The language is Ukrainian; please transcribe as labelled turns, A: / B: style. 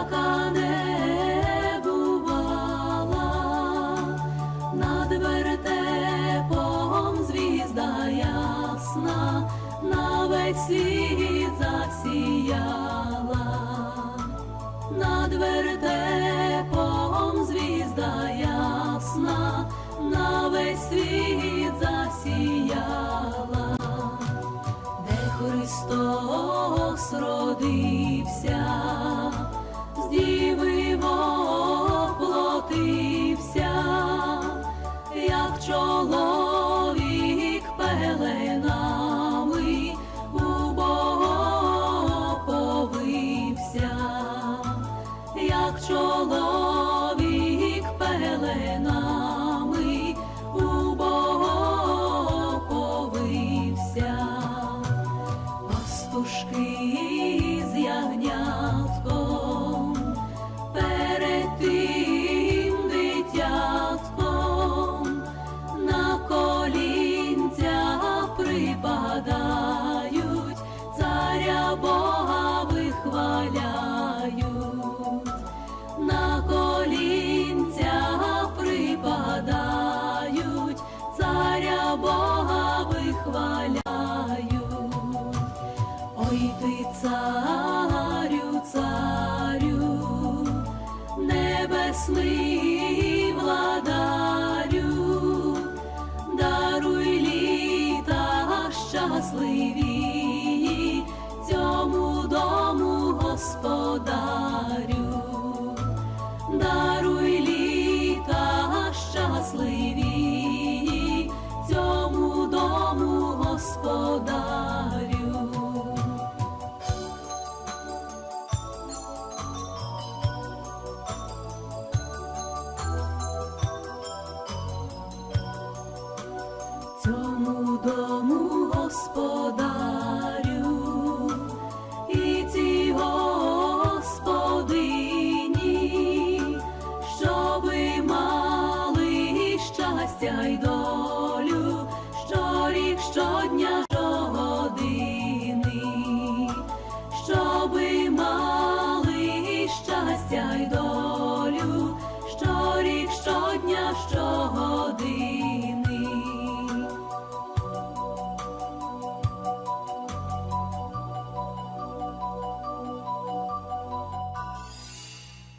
A: яка не бувала, над вертепом звізда ясна, на весь світ засіяла, над вертепом звізда ясна, на весь світ засіяла. Де Христос родився, So long. Щастя й долю, що рік щодня